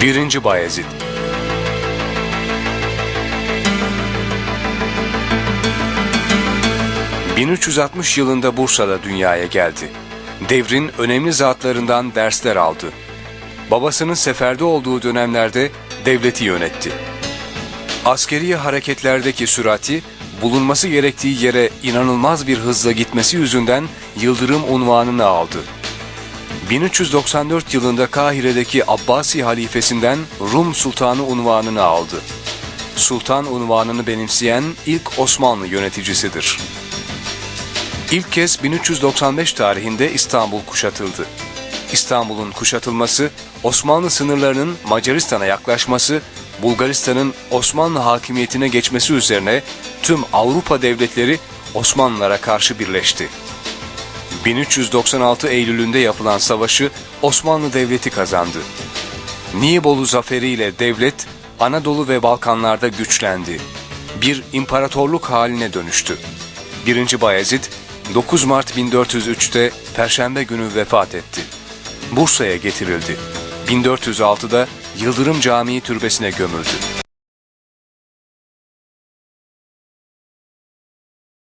1. Bayezid ...1360 yılında Bursa'da dünyaya geldi. Devrin önemli zatlarından dersler aldı. Babasının seferde olduğu dönemlerde devleti yönetti. Askeri hareketlerdeki sürati, bulunması gerektiği yere inanılmaz bir hızla gitmesi yüzünden Yıldırım unvanını aldı. 1394 yılında Kahire'deki Abbasi halifesinden Rum Sultanı unvanını aldı. Sultan unvanını benimseyen ilk Osmanlı yöneticisidir. İlk kez 1395 tarihinde İstanbul kuşatıldı. İstanbul'un kuşatılması, Osmanlı sınırlarının Macaristan'a yaklaşması, Bulgaristan'ın Osmanlı hakimiyetine geçmesi üzerine tüm Avrupa devletleri Osmanlılara karşı birleşti. 1396 Eylül'ünde yapılan savaşı Osmanlı Devleti kazandı. Nibolu zaferiyle devlet Anadolu ve Balkanlarda güçlendi. Bir imparatorluk haline dönüştü. 1. Bayezid 9 Mart 1403'te Perşembe günü vefat etti. Bursa'ya getirildi. 1406'da Yıldırım Camii türbesine gömüldü.